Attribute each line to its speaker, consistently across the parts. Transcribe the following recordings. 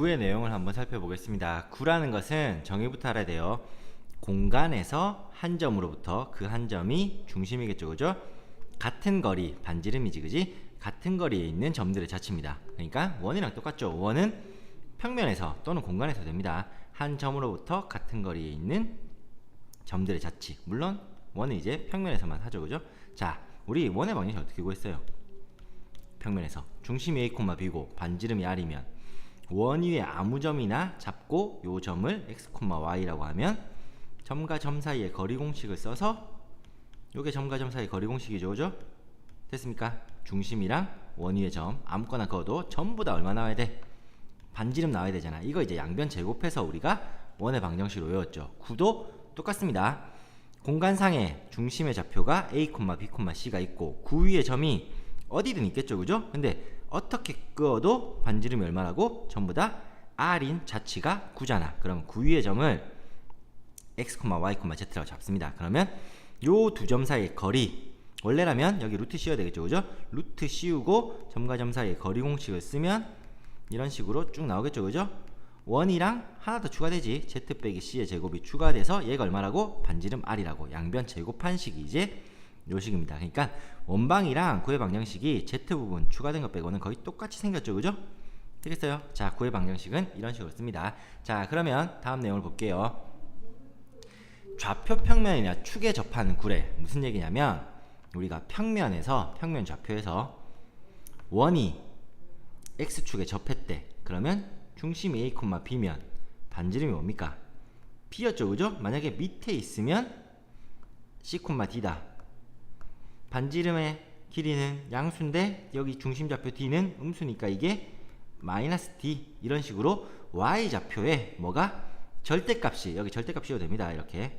Speaker 1: 구의 내용을 한번 살펴보겠습니다. 구라는 것은 정의부터 알아야 돼요. 공간에서 한 점으로부터 그 한 점이 중심이겠죠, 그죠? 같은 거리, 반지름이지, 그지? 같은 거리에 있는 점들의 자치입니다. 그러니까 원이랑 똑같죠. 원은 평면에서 또는 공간에서 됩니다. 한 점으로부터 같은 거리에 있는 점들의 자치. 물론 원은 이제 평면에서만 하죠, 그죠? 자, 우리 원의 방정식 어떻게 구했어요? 평면에서 중심이 a, b고 반지름이 r이면 원 위에 아무 점이나 잡고 요 점을 x, y라고 하면 점과 점 사이의 거리 공식을 써서 요게 점과 점 사이의 거리 공식이죠, 그죠? 됐습니까? 중심이랑 원 위의 점 아무거나 그어도 전부 다 얼마 나와야 돼? 반지름 나와야 되잖아. 이거 이제 양변 제곱해서 우리가 원의 방정식으로 외웠죠. 구도 똑같습니다. 공간상에 중심의 좌표가 a, b, c가 있고 구 위의 점이 어디든 있겠죠, 그죠? 근데 어떻게 그어도 반지름이 얼마라고? 전부 다 r인 자치가 9잖아. 그럼 9 위의 점을 x, y, z라고 잡습니다. 그러면 요 두 점 사이의 거리 원래라면 여기 루트 씌워야 되겠죠, 그죠? 루트 씌우고 점과 점 사이의 거리 공식을 쓰면 이런 식으로 쭉 나오겠죠, 그죠? 원이랑 하나 더 추가되지. z 빼기 c의 제곱이 추가돼서 얘가 얼마라고? 반지름 r이라고 양변 제곱한 식이 이제 요식입니다. 그러니까 원방이랑 구의 방정식이 z 부분 추가된 것 빼고는 거의 똑같이 생겼죠, 그죠? 되겠어요? 자, 구의 방정식은 이런 식으로 씁니다. 자, 그러면 다음 내용을 볼게요. 좌표 평면이나 축에 접하는 구래 무슨 얘기냐면 우리가 평면에서 평면 좌표에서 원이 x축에 접했대. 그러면 중심이 a, b면 반지름이 뭡니까? b였죠, 그죠? 만약에 밑에 있으면 c, d다. 반지름의 길이는 양수인데 여기 중심 좌표 d는 음수니까 이게 마이너스 d 이런 식으로 y 좌표에 뭐가 절대값이 여기 절대값 씌워도 됩니다. 이렇게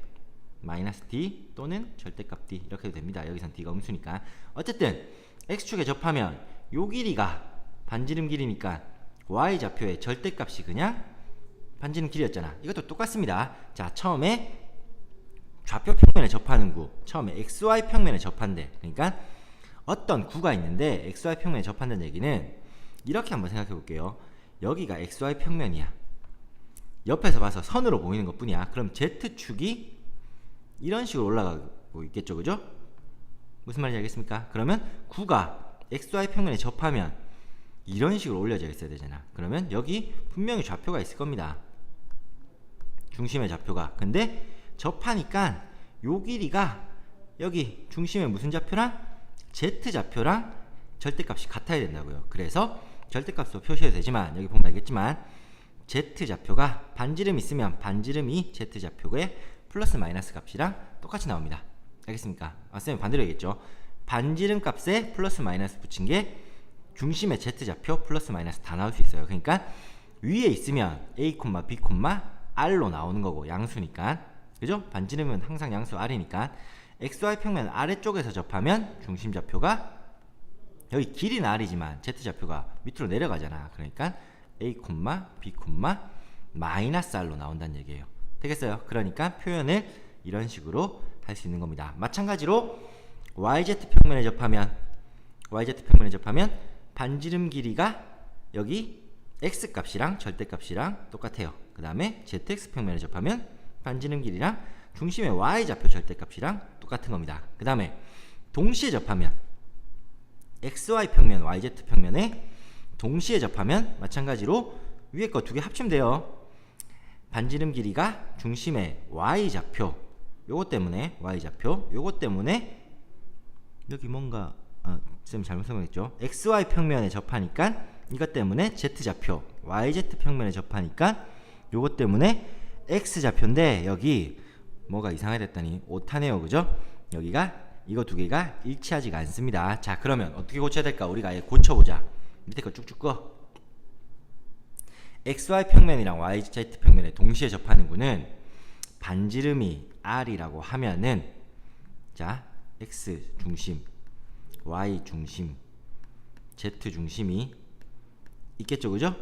Speaker 1: 마이너스 d 또는 절대값 d 이렇게 해도 됩니다. 여기선 d가 음수니까 어쨌든 x축에 접하면 요 길이가 반지름 길이니까 y 좌표의 절대값이 그냥 반지름 길이였잖아. 이것도 똑같습니다. 자 처음에 좌표 평면에 접하는 구 처음에 xy 평면에 접한대. 그러니까 어떤 구가 있는데 xy 평면에 접한다는 얘기는 이렇게 한번 생각해 볼게요. 여기가 xy 평면이야. 옆에서 봐서 선으로 보이는 것 뿐이야. 그럼 z축이 이런 식으로 올라가고 있겠죠 그죠? 무슨 말인지 알겠습니까? 그러면 구가 xy 평면에 접하면 이런 식으로 올려져 있어야 되잖아. 그러면 여기 분명히 좌표가 있을 겁니다. 중심의 좌표가. 근데 접하니까 요 길이가 여기 중심의 무슨 좌표랑 z 좌표랑 절대값이 같아야 된다고요. 그래서 절대값도 표시해도 되지만 여기 보면 알겠지만 z 좌표가 반지름 있으면 반지름이 z 좌표의 플러스 마이너스 값이랑 똑같이 나옵니다. 알겠습니까? 아, 쌤 반대로 얘기했죠. 반지름 값에 플러스 마이너스 붙인 게 중심의 z 좌표 플러스 마이너스 다 나올 수 있어요. 그러니까 위에 있으면 a, b, r로 나오는 거고 양수니까 그죠? 반지름은 항상 양수 R이니까 XY 평면 아래쪽에서 접하면 중심 좌표가 여기 길이는 R이지만 Z 좌표가 밑으로 내려가잖아. 그러니까 A, B, 마이너스 R로 나온다는 얘기예요. 되겠어요? 그러니까 표현을 이런 식으로 할 수 있는 겁니다. 마찬가지로 YZ 평면에 접하면 YZ 평면에 접하면 반지름 길이가 여기 X 값이랑 절대 값이랑 똑같아요. 그 다음에 ZX 평면에 접하면 반지름 길이랑 중심의 y좌표 절대값이랑 똑같은 겁니다. 그 다음에 동시에 접하면 xy 평면, yz 평면에 동시에 접하면 마찬가지로 위에 거 두 개 합치면 돼요. 반지름 길이가 중심의 y좌표 요것 때문에 y좌표 요것 때문에 여기 뭔가 아, 쌤 잘못 설명했죠. xy 평면에 접하니까 이것 때문에 z좌표 yz 평면에 접하니까 요것 때문에 x좌표인데 여기 뭐가 이상하됐다니? 오타네요. 그죠? 여기가 이거 두 개가 일치하지가 않습니다. 자 그러면 어떻게 고쳐야 될까? 우리가 아예 고쳐보자. 밑에 거 쭉쭉 꺼 xy 평면이랑 yz 평면에 동시에 접하는 구는 반지름이 r이라고 하면은 자 x 중심 y 중심 z 중심이 있겠죠? 그죠?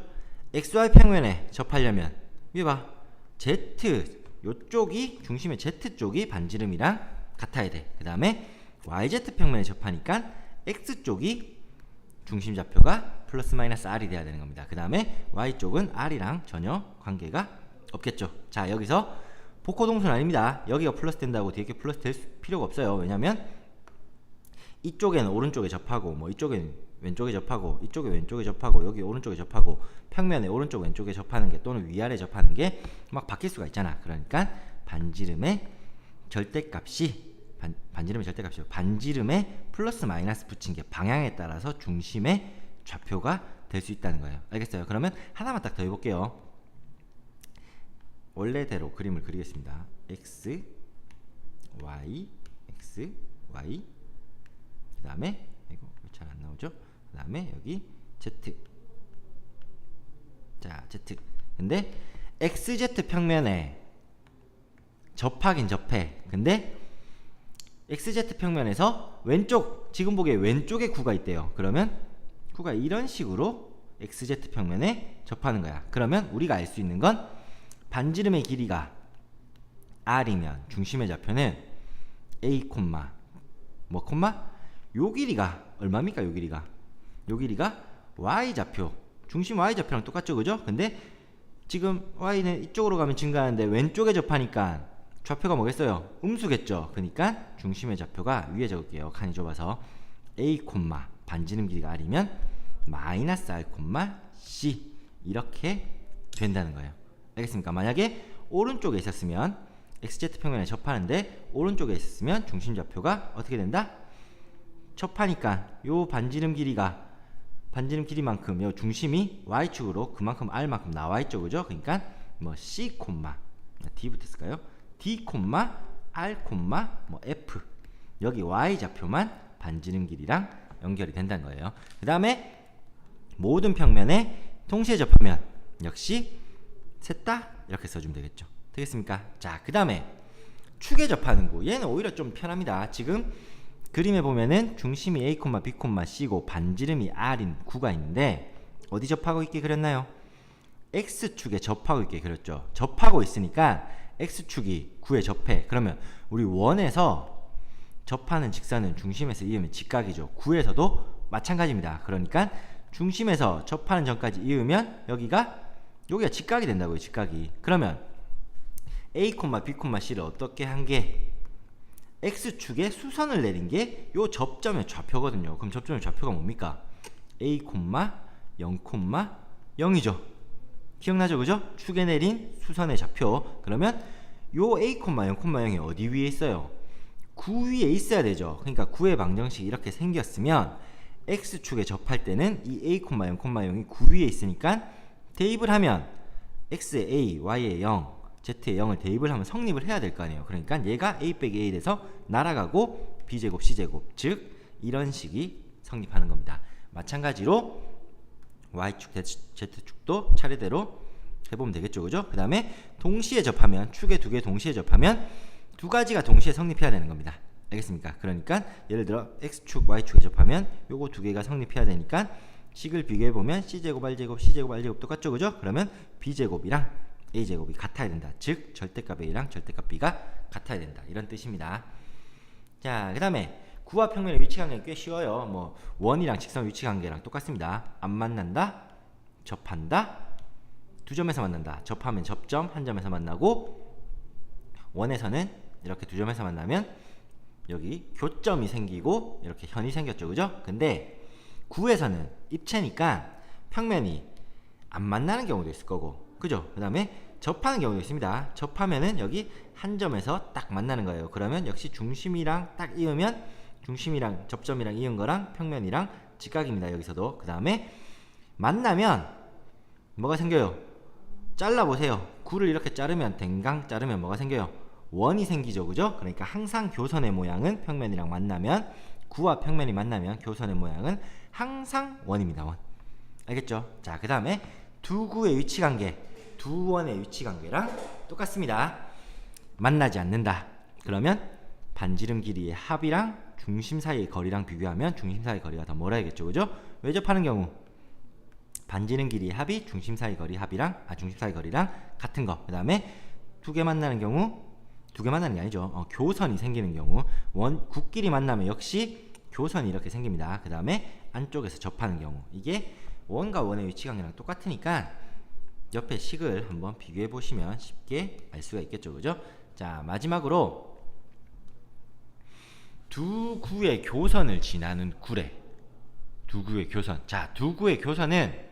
Speaker 1: xy 평면에 접하려면 위에 봐 Z 요쪽이 중심의 Z 쪽이 반지름이랑 같아야 돼. 그 다음에 YZ 평면에 접하니까 X 쪽이 중심 좌표가 플러스 마이너스 r이 돼야 되는 겁니다. 그 다음에 y쪽은 r이랑 전혀 관계가 없겠죠. 자 여기서 복호 동수는 아닙니다. 여기가 플러스 된다고 뒤에 게 플러스 될 수- 필요가 없어요. 왜냐면 이쪽에는 오른쪽에 접하고 뭐 이쪽엔 왼쪽에 접하고 이쪽에 왼쪽에 접하고 여기 오른쪽에 접하고 평면에 오른쪽 왼쪽에 접하는 게 또는 위아래 접하는 게 막 바뀔 수가 있잖아. 그러니까 반지름의 절대값이 반, 반지름의 절대값이요. 반지름에 플러스 마이너스 붙인 게 방향에 따라서 중심의 좌표가 될 수 있다는 거예요. 알겠어요? 그러면 하나만 딱 더 해볼게요. 원래대로 그림을 그리겠습니다. x, y, x, y. 그 다음에 이거 잘 안 나오죠? 그 다음에 여기 z. 자, z. 근데 xz 평면에 접하긴 접해. 근데 xz 평면에서 왼쪽 지금 보기에 왼쪽에 구가 있대요. 그러면 구가 이런 식으로 xz 평면에 접하는 거야. 그러면 우리가 알 수 있는 건 반지름의 길이가 r이면 중심의 좌표는 a 콤마 뭐 콤마 요 길이가 얼마입니까? 요 길이가 요 길이가 y 좌표 중심 y 좌표랑 똑같죠, 그죠? 근데 지금 y는 이쪽으로 가면 증가하는데 왼쪽에 접하니까 좌표가 뭐겠어요? 음수겠죠. 그러니까 중심의 좌표가 위에 적을게요. 칸이 좁아서 a 반지름 길이가 r이면 마이너스 r c 이렇게 된다는 거예요. 알겠습니까? 만약에 오른쪽에 있었으면 xz 평면에 접하는데 오른쪽에 있었으면 중심 좌표가 어떻게 된다? 접하니까 요 반지름 길이가 반지름 길이만큼 요 중심이 y축으로 그만큼 r만큼 나와 있죠, 그죠? 그러니까 뭐 c 콤마 d 붙었을까요? d 콤마 r 콤마 뭐 f 여기 y 좌표만 반지름 길이랑 연결이 된다는 거예요. 그 다음에 모든 평면에 동시에 접하면 역시 셋 다 이렇게 써주면 되겠죠. 되겠습니까? 자, 그 다음에 축에 접하는 구. 얘는 오히려 좀 편합니다. 지금 그림에 보면은 중심이 A, B, C고 반지름이 R인 구가 있는데 어디 접하고 있게 그렸나요? X축에 접하고 있게 그렸죠. 접하고 있으니까 X축이 구에 접해. 그러면 우리 원에서 접하는 직선은 중심에서 이으면 직각이죠. 구에서도 마찬가지입니다. 그러니까 중심에서 접하는 점까지 이으면 여기가 여기가 직각이 된다고요. 직각이. 그러면 A, B, C를 어떻게 한 게 X축에 수선을 내린 게 요 접점의 좌표거든요. 그럼 접점의 좌표가 뭡니까? A, 0, 0이죠. 기억나죠? 그죠? 축에 내린 수선의 좌표. 그러면 요 A, 0, 0이 어디 위에 있어요? 9 위에 있어야 되죠. 그러니까 9의 방정식이 이렇게 생겼으면 X축에 접할 때는 이 A, 0, 0이 9 위에 있으니까 대입을 하면 X에 A, Y에 0, Z에 0을 대입을 하면 성립을 해야 될 거 아니에요. 그러니까 얘가 A 빼기 A 돼서 날아가고 B제곱, C제곱 즉 이런 식이 성립하는 겁니다. 마찬가지로 Y축, Z축도 차례대로 해보면 되겠죠. 그죠? 그 다음에 동시에 접하면 축에 두 개 동시에 접하면 두 가지가 동시에 성립해야 되는 겁니다. 알겠습니까? 그러니까 예를 들어 X축, Y축에 접하면 요거 두 개가 성립해야 되니까 식을 비교해 보면 C제곱, R제곱, C제곱, R제곱 똑같죠. 그죠? 그러면 B제곱이랑 A제곱이 같아야 된다. 즉 절대값 A랑 절대값 B가 같아야 된다. 이런 뜻입니다. 자, 그 다음에 구와 평면의 위치 관계는 꽤 쉬워요. 뭐 원이랑 직선 위치 관계랑 똑같습니다. 안 만난다, 접한다, 두 점에서 만난다. 접하면 접점 한 점에서 만나고 원에서는 이렇게 두 점에서 만나면 여기 교점이 생기고 이렇게 현이 생겼죠, 그죠? 근데 구에서는 입체니까 평면이 안 만나는 경우도 있을 거고, 그죠? 그 다음에 접하는 경우도 있습니다. 접하면은 여기 한 점에서 딱 만나는 거예요. 그러면 역시 중심이랑 딱 이으면 중심이랑 접점이랑 이은 거랑 평면이랑 직각입니다. 여기서도 그 다음에 만나면 뭐가 생겨요? 잘라 보세요. 구를 이렇게 자르면 댕강 자르면 뭐가 생겨요? 원이 생기죠, 그죠? 그러니까 항상 교선의 모양은 평면이랑 만나면 구와 평면이 만나면 교선의 모양은 항상 원입니다. 원. 알겠죠? 자, 그 다음에 두 구의 위치 관계, 두 원의 위치 관계랑 똑같습니다. 만나지 않는다. 그러면 반지름 길이의 합이랑 중심 사이의 거리랑 비교하면 중심 사이의 거리가 더 멀어야겠죠, 그죠? 왜 접하는 경우? 반지름 길이의 합이 중심 사이 거리 합이랑 아 중심 사이 거리랑 같은 거. 그다음에 두 개 만나는 경우 두 개 만나는 게 아니죠. 어, 교선이 생기는 경우 원 국끼리 만나면 역시 교선이 이렇게 생깁니다. 그다음에 안쪽에서 접하는 경우 이게 원과 원의 위치 관계랑 똑같으니까 옆에 식을 한번 비교해 보시면 쉽게 알 수가 있겠죠. 그죠? 자, 마지막으로 두 구의 교선을 지나는 구래. 두 구의 교선. 자, 두 구의 교선은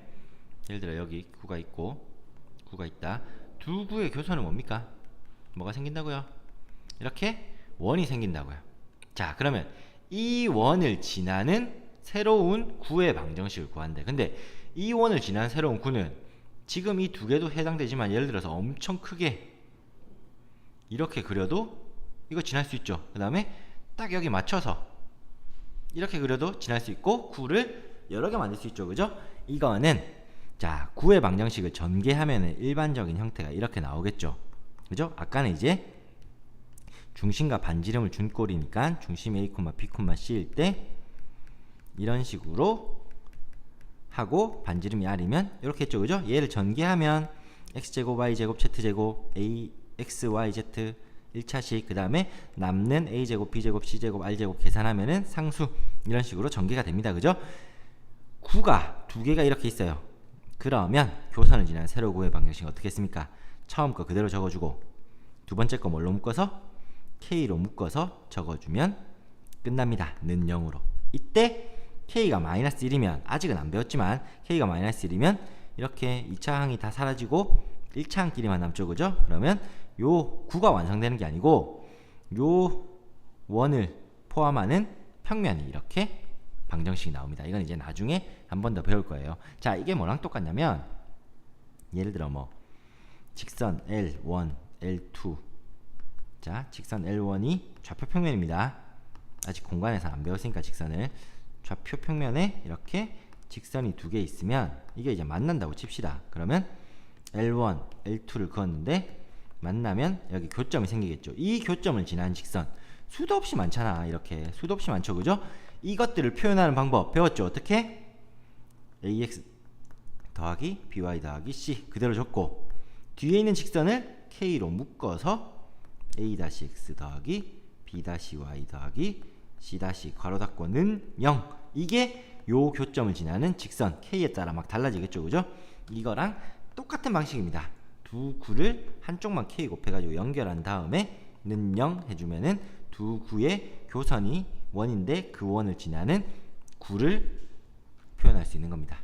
Speaker 1: 예를 들어 여기 구가 있고 구가 있다. 두 구의 교선은 뭡니까? 뭐가 생긴다고요? 이렇게 원이 생긴다고요. 자, 그러면 이 원을 지나는 새로운 구의 방정식을 구한대. 근데 이 원을 지나는 새로운 구는 지금 이 두 개도 해당되지만 예를 들어서 엄청 크게 이렇게 그려도 이거 지날 수 있죠. 그 다음에 딱 여기 맞춰서 이렇게 그려도 지날 수 있고 구를 여러 개 만들 수 있죠. 그죠? 이거는 자 구의 방정식을 전개하면 일반적인 형태가 이렇게 나오겠죠. 그죠? 아까는 이제 중심과 반지름을 준 꼴이니까 중심 A, B, C일 때 이런 식으로 하고 반지름이 R이면 이렇게 했죠. 그죠? 얘를 전개하면 X제곱, Y제곱, Z제곱, A, X, Y, Z 1차식 그 다음에 남는 A제곱, B제곱, C제곱, R제곱 계산하면은 상수 이런 식으로 전개가 됩니다. 그죠? 구가 두 개가 이렇게 있어요. 그러면 교선을 지나는 세로 구의 방정식은 어떻게 했습니까? 처음 거 그대로 적어주고 두 번째 거 뭘로 묶어서 K로 묶어서 적어주면 끝납니다. 는 0으로. 이때 K가 마이너스 1이면 아직은 안 배웠지만 K가 마이너스 1이면 이렇게 2차 항이 다 사라지고 1차 항끼리만 남죠. 그죠? 그러면 요 9가 완성되는 게 아니고 요 원을 포함하는 평면이 이렇게 방정식이 나옵니다. 이건 이제 나중에 한 번 더 배울 거예요. 자, 이게 뭐랑 똑같냐면 예를 들어 뭐 직선 L1, L2 자, 직선 L1이 좌표 평면입니다. 아직 공간에서 안 배웠으니까 직선을 좌표 평면에 이렇게 직선이 두 개 있으면 이게 이제 만난다고 칩시다. 그러면 L1, L2를 그었는데 만나면 여기 교점이 생기겠죠. 이 교점을 지난 직선 수도 없이 많잖아. 이렇게 수도 없이 많죠. 그죠? 이것들을 표현하는 방법 배웠죠. 어떻게? ax 더하기 by 더하기 c 그대로 적고 뒤에 있는 직선을 k로 묶어서 a-x 더하기 b-y 더하기 c- 괄호 닫고는 0 이게 요 교점을 지나는 직선 k에 따라 막 달라지겠죠 그죠? 이거랑 똑같은 방식입니다. 두 구를 한쪽만 k 곱해가지고 연결한 다음에 는 0 해주면은 두 구의 교선이 원인데 그 원을 지나는 구를 표현할 수 있는 겁니다